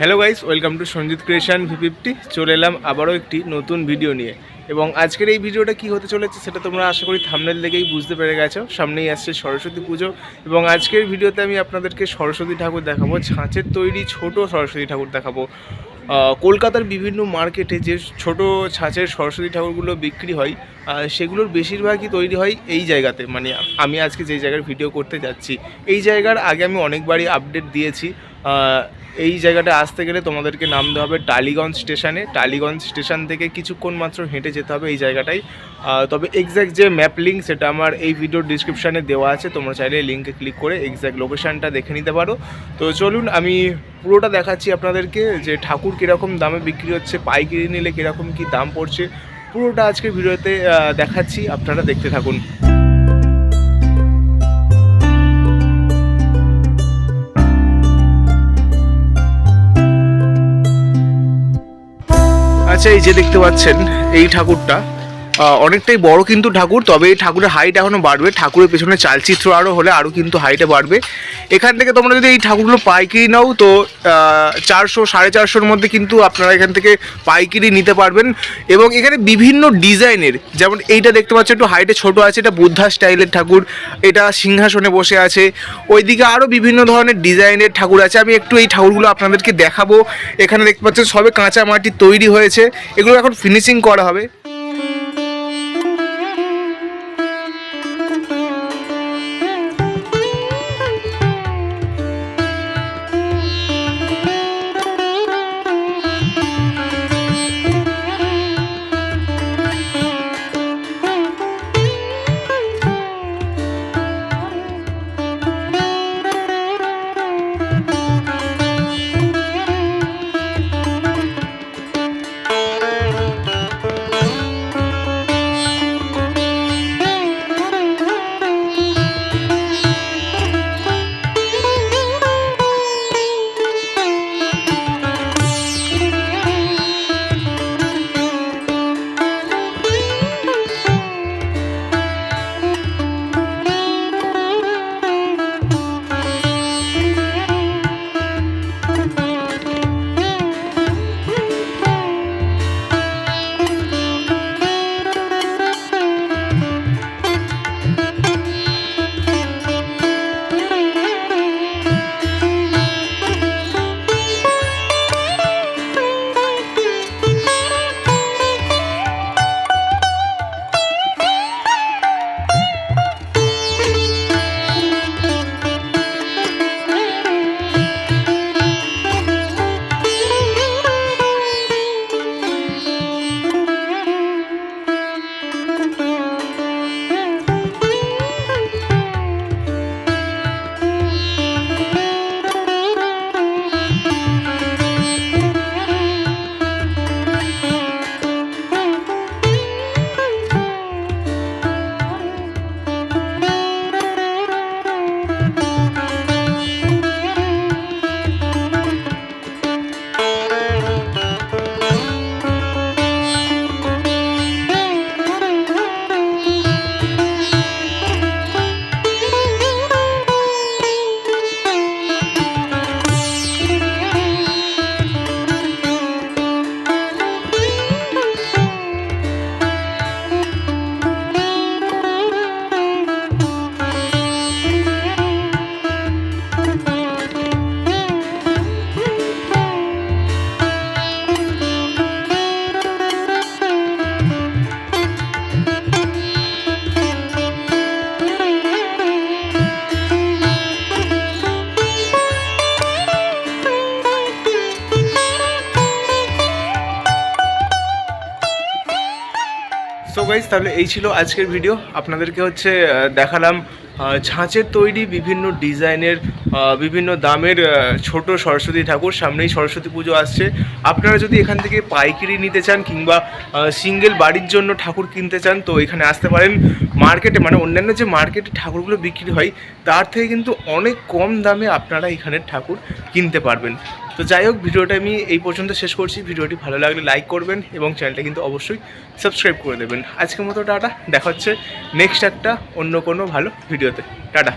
Hello guys welcome to Sanjit creation V fifty চলে এলাম আবারও একটি নতুন ভিডিও নিয়ে। এবং আজকের এই ভিডিওটা কি হতে চলেছে সেটা তোমরা আশা করি থামনেল দেখেই বুঝতে পেরে গেছো। সামনেই আসছে সরস্বতী পুজো। এবং আজকের ভিডিওতে আমি আপনাদেরকে সরস্বতী ঠাকুর দেখাবো। ছাঁচের তৈরি ছোট সরস্বতী ঠাকুর দেখাবো। কলকাতার বিভিন্ন মার্কেটে যে ছোট ছাঁচের সরস্বতী ঠাকুরগুলো বিক্রি হয় সেগুলোর বেশিরভাগই তৈরি হয় এই জায়গাতে। মানে আমি আজকে যেই জায়গার ভিডিও করতে যাচ্ছি, এই জায়গার আগে আমি অনেকবারই আপডেট দিয়েছি। এই জায়গাটা আসতে গেলে তোমাদেরকে নামতে হবে টালিগঞ্জ স্টেশনে টালিগঞ্জ স্টেশন থেকে কিছুক্ষণ মাত্র হেঁটে যেতে হবে এই জায়গাটাই তবে এক্স্যাক্ট যে ম্যাপ লিঙ্ক সেটা আমার এই ভিডিওর ডিসক্রিপশানে দেওয়া আছে, তোমরা চাইলে লিঙ্কে ক্লিক করে এক্স্যাক্ট লোকেশানটা দেখে নিতে পারো। তো চলুন আমি পুরোটা দেখাচ্ছি আপনাদেরকে যে ঠাকুর কীরকম দামে বিক্রি হচ্ছে, পাইকারি নিলে কীরকম কী দাম পড়ছে, পুরোটা আজকের ভিডিওতে দেখাচ্ছি, আপনারা দেখতে থাকুন। আচ্ছা এই যে দেখতে পাচ্ছেন, এই ঠাকুরটা। অনেকটাই বড় কিন্তু ঠাকুর, তবে এই ঠাকুরের হাইট এখনও বাড়বে। ঠাকুরের পেছনে চালচিত্র আরও হলে আরও কিন্তু হাইটে বাড়বে। এখান থেকে তোমরা যদি এই ঠাকুরগুলো পাইকারি নাও, তো চারশো, সাড়ে চারশোর মধ্যে কিন্তু আপনারা এখান থেকে পাইকারি নিতে পারবেন। এবং এখানে বিভিন্ন ডিজাইনের, যেমন এইটা দেখতে পাচ্ছ একটু হাইটে ছোট আছে, এটা বুদ্ধা স্টাইলের ঠাকুর, এটা সিংহাসনে বসে আছে। ওইদিকে আরও বিভিন্ন ধরনের ডিজাইনের ঠাকুর আছে। আমি একটু এই ঠাকুরগুলো আপনাদেরকে দেখাবো। এখানে দেখতে পাচ্ছেন সবে কাঁচা মাটি তৈরি হয়েছে। এগুলো এখন ফিনিশিং করা হবে। সো গাইজ তাহলে এই ছিল আজকের ভিডিও আপনাদেরকে হচ্ছে দেখালাম ছাঁচের তৈরি বিভিন্ন ডিজাইনের বিভিন্ন দামের ছোট সরস্বতী ঠাকুর। সামনেই সরস্বতী পুজো আসছে। আপনারা যদি এখান থেকে পাইকারি নিতে চান কিংবা সিঙ্গেল বাড়ির জন্য ঠাকুর কিনতে চান, তো এখানে আসতে পারেন। মার্কেটে মানে অন্যান্য যে মার্কেটে ঠাকুরগুলো বিক্রি হয়, তার থেকে কিন্তু অনেক কম দামে আপনারা এখানের ঠাকুর কিনতে পারবেন। তো যাই হোক, ভিডিওটা আমি এই পর্যন্ত শেষ করছি। ভিডিওটি ভালো লাগলে লাইক করবেন এবং চ্যানেলটা কিন্তু অবশ্যই সাবস্ক্রাইব করে দেবেন। আজকের মতো টাটা, দেখা হচ্ছে নেক্সট একটা অন্য কোনো ভালো ভিডিওতে। টাটা।